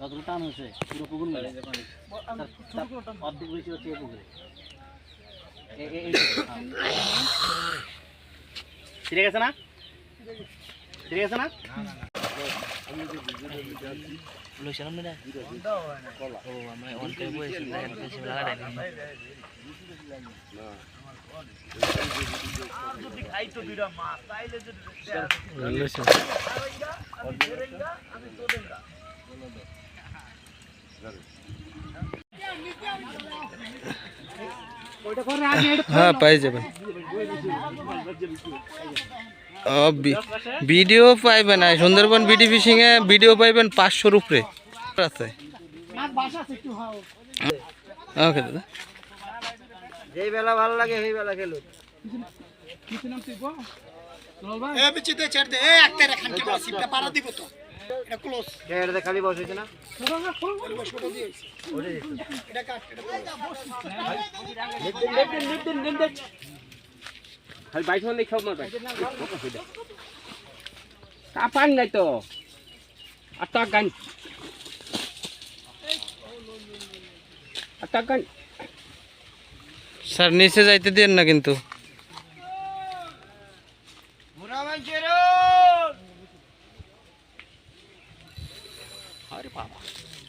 যতটুকু টান হয়েছে পুরো পুকুর মিলে অর্ধেক বেশি হচ্ছে এই পুকুরে এ- এ- এইটুকু, হ্যাঁ। ঠিক আছে না ঠিক আছে না লইছিলাম হ্যাঁ পাই যাবেন। ভিডিও পাইবেন না সুন্দরবন বিডি ফিশিং এ ভিডিও পাইবেন পাঁচশোর উপরে। আছে। ওকে দাদা। যেই বেলা ভালো লাগে সেই বেলা খেলো এটা খালি বসেছে না? খালি বাইশ মানে খাও মার ভাই কাপান নাই তো। আটা গান। আটা গান। স্যার নিচে যাইতে দিন না কিন্তু আরে বাবা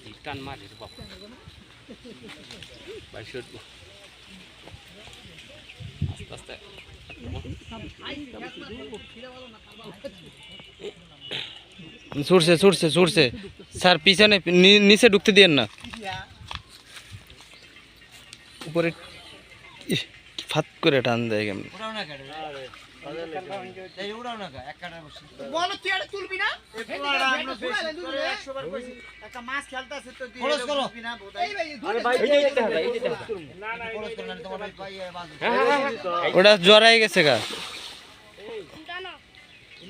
এই টান মারে রে বাবা বাইশ আস্তে আস্তে ছুটছে ছুটছে ছুটছে স্যার পিছনে নি- নিচে ঢুকতে দিন না উপরে ইস, ফাত করে টান দেয় কেমন? ওটা জড়াই গেছে গা।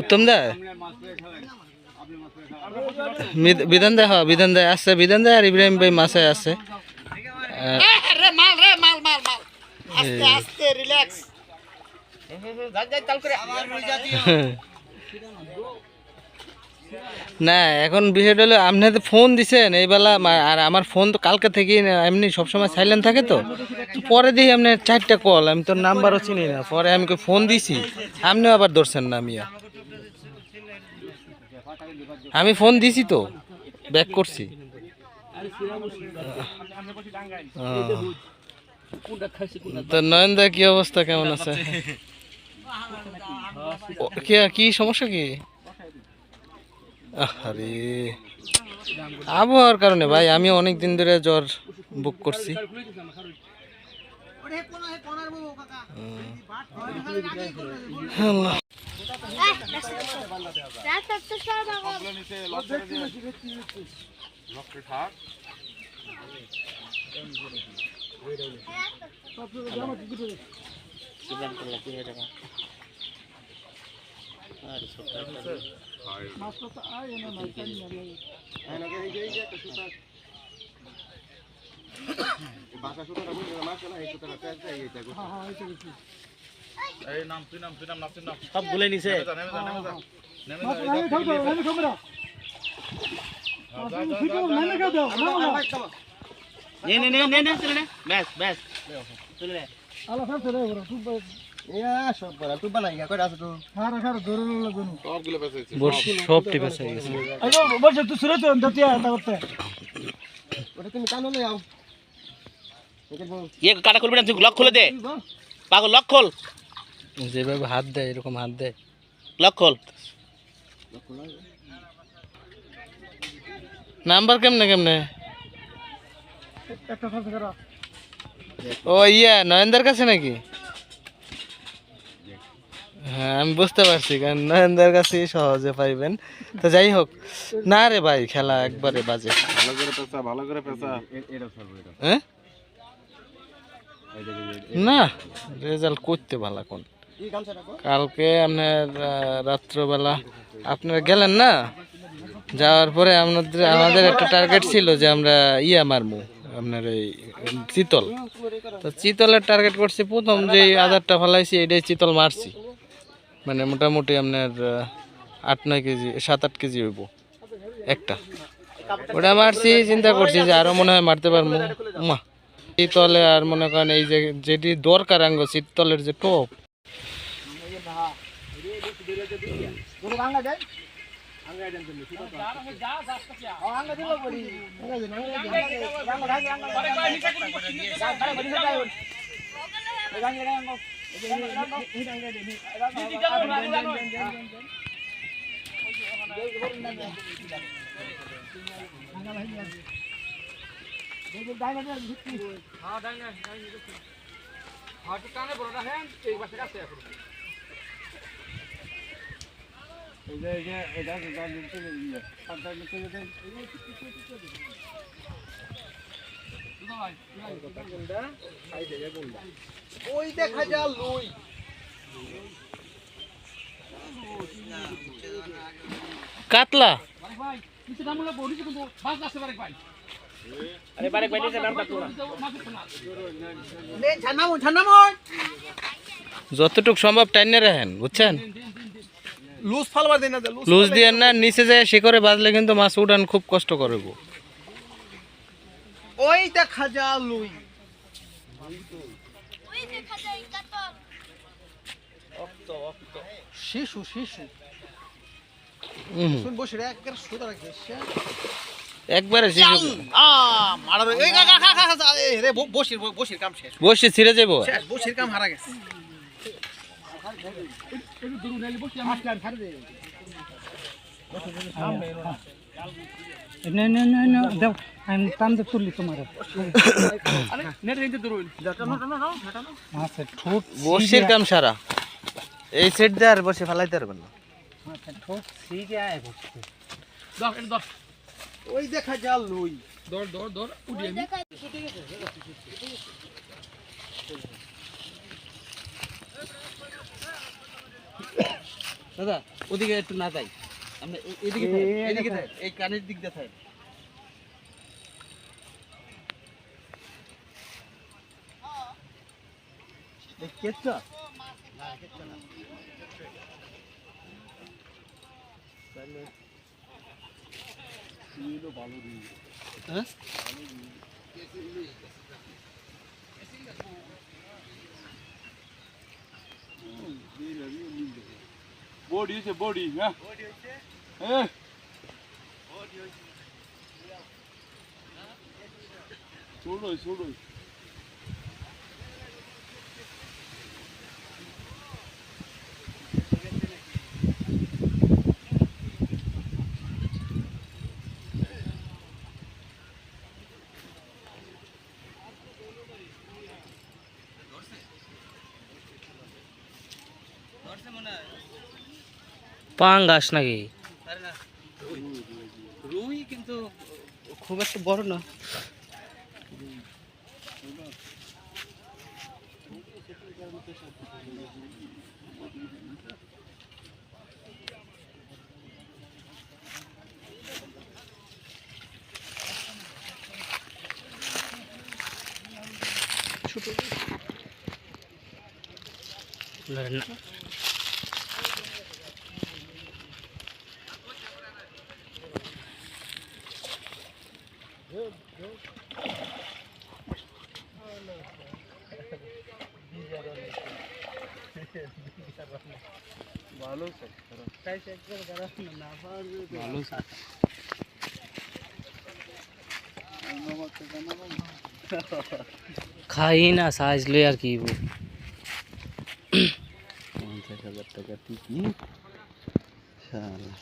উত্তম দা। বিধান দা হ্যাঁ বিধান দা আছে বিধান দা আর ইব্রাহিম ভাই মাসে আছে। না, এখন বিষয়টা হলো আপনি তো ফোন দিছেন, এই বেলা আর আমার ফোন তো কালকে থেকেই এমনি সবসময় সাইলেন্ট থাকে তো। পরে দিই আপনি চারটা কল আমি তোর নাম্বারও চিনি না, পরে আমি ফোন দিছি, আপনিও আবার ধরছেন না আমিও। আমি ফোন দিছি তো ব্যাক করছি। তো নয়নদা কি অবস্থা, কেমন আছে? কি সমস্যা কি? আরে আবহাওয়ার কারণে ভাই আমি অনেক দিন ধরে জ্বর বুক করছি। সব গুলে নিছে নে নে নে নে চলে নে ব্যাস ব্যাস চলে নে বর্ষ সব হয়ে গেছে ইয়ে কাটা খুলবি না তুই লক খুলে দে। পাগল লক খোল। যেভাবে হাত দেয় এরকম হাত দেয়। লক খোল। নাম্বার কেমনে কেমনে? ও ইয়া নয়নদার কাছে নাকি? হ্যাঁ আমি বুঝতে পারছি কারণ নয়নদার কাছে সহজে পাইবেন। তো যাই হোক না রে ভাই খেলা একবারে বাজে। ভালো করে পেঁচা ভালো করে পেঁচা। হ্যাঁ? না রেজাল্ট করতে ভালো কোন কালকে আপনার রাত্রবেলা আপনারা গেলেন না? যাওয়ার পরে আমাদের আমাদের একটা টার্গেট ছিল যে আমরা ইয়া মারবো আপনার এই চিতল। তো চিতলের টার্গেট করছি প্রথম যে আধারটা ফেলাইছি এটাই চিতল মারছি। মানে মোটামুটি আপনার আট, নয় কেজি, সাত, আট কেজি হইব। একটা। ওটা মারছি, চিন্তা করছি যে আরও মনে হয় মারতে পারব। মা শীতলে আর মনে করেন এই যে, যেটি দরকার আঙ্গ শীতলের যে টপ। হাটটানে বড়টা হ্যাঁ এই পাশে কাছে এখন এই যে এটা এটা নিতে নিয়ে আর নিতে নিতে ওই দেখা যা লুই। কাতলা। আরে বারে বাইরে নামটা তোলা যতটুক সম্ভব টাইনে রাখেন বুঝছেন? লুজ ফালবার দেই না লুজ লুজ দিয়ে না। নিচে যায় শিকরে বাজলে কিন্তু মাছ উঠান খুব কষ্ট করে গো ওই দেখা যা লুই। শিশু শিশু। শুন বসে রে একবার সুদা রাখছে একবারে শিশু আ মারা রে এই গা গা গা গা রে বসির বসির কাম শেষ। বসে ছিঁড়ে যাব। শেষ বসির কাম হারা গেছে। না না না না। দাও আমি টানতে তুললি তোমার আচ্ছা বসির কাম সারা। এই সেট দিয়ে আর বসে ফেলাইতে পারবেন না। আচ্ছা বসছে ওই দেখা যা লুই দাদা ওদিকে একটু না যাই। আমরা এদিকে এদিকে এই কানের দিক দিয়ে থাক কেচ্ছা? হ্যাঁ? বডি হইছে বডি হ্যাঁ হ্যাঁ ছোড়ই ছোড়ই পাঙ্গাস নাকি? রুই কিন্তু খুব একটা বড় না। খাই না সাইজ লই আর কি পঞ্চাশ হাজার টাকা টিকি শালা